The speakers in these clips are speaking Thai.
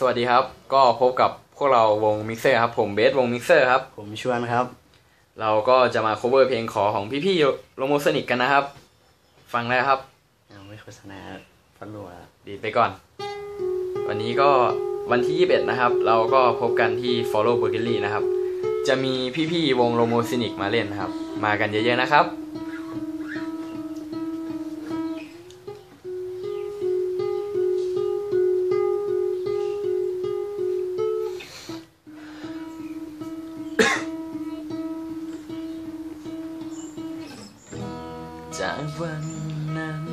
สวัสดีครับ ก็พบกับพวกเราวงมิกเซอร์ครับ ผมเบสวงมิกเซอร์ครับ ผมชวนครับ เราก็จะมา cover เพลงขอของพี่ๆโลโมสนิกกันนะครับ ฟังแล้วครับยังไม่โฆษณาฟันรัวดีดไปก่อน วันนี้ก็วันที่ 21 นะครับ เราก็พบกันที่ Follow b u r g e r y นะครับ จะมีพี่ๆวงโลโมซินิกมาเล่นนะครับ มากันเยอะๆนะครับ จากวันนั้น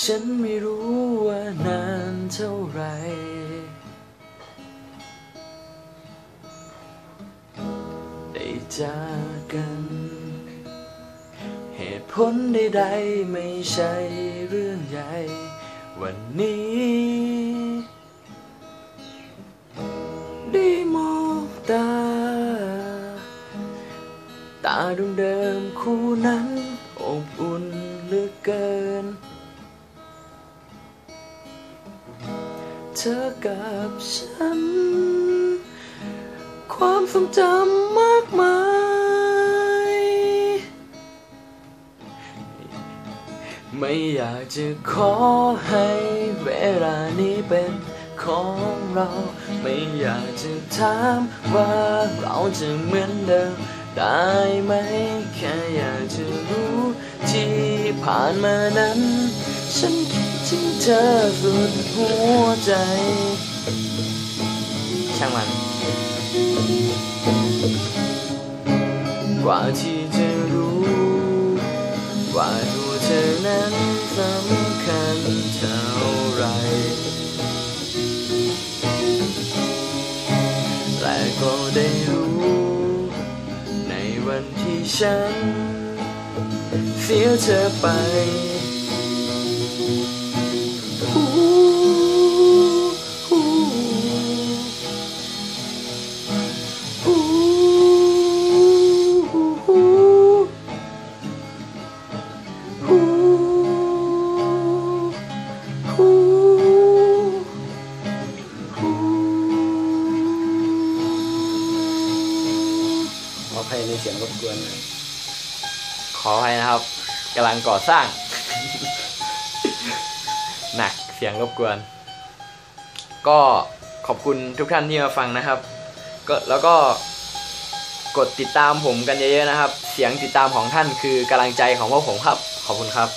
ฉันไม่รู้ว่านานเท่าไร ได้จากกัน เหตุผลใดๆไม่ใช่เรื่องใหญ่ วันนี้ ตาดวงเดิมคู่นั้นอบอุ่นเหลือเกิน เธอกับฉัน ความทรงจำมากมาย ไม่อยากจะขอให้เวลานี้เป็นของเรา ไม่อยากจะถามว่าเราจะเหมือนเดิม ได้ไหม แค่อยากจะรู้ที่ผ่านมานั้น ฉันคิดถึงเธอสุดหัวใจ ช่างมัน กว่าที่จะรู้ ว่าตัวเธอนั้นสำคัญเท่าไรและก็ได้รู้ วันที่ฉัน เสียเธอไป ภัยในเสียงรบกวนนะขออภัยนะครับกำลังก่อสร้าง หนักเสียงรบกวน ก็ขอบคุณทุกท่านที่มาฟังนะครับ ก็แล้วก็กดติดตามผมกันเยอะๆนะครับ เสียงติดตามของท่านคือกำลังใจของพวกผมครับ ขอบคุณครับ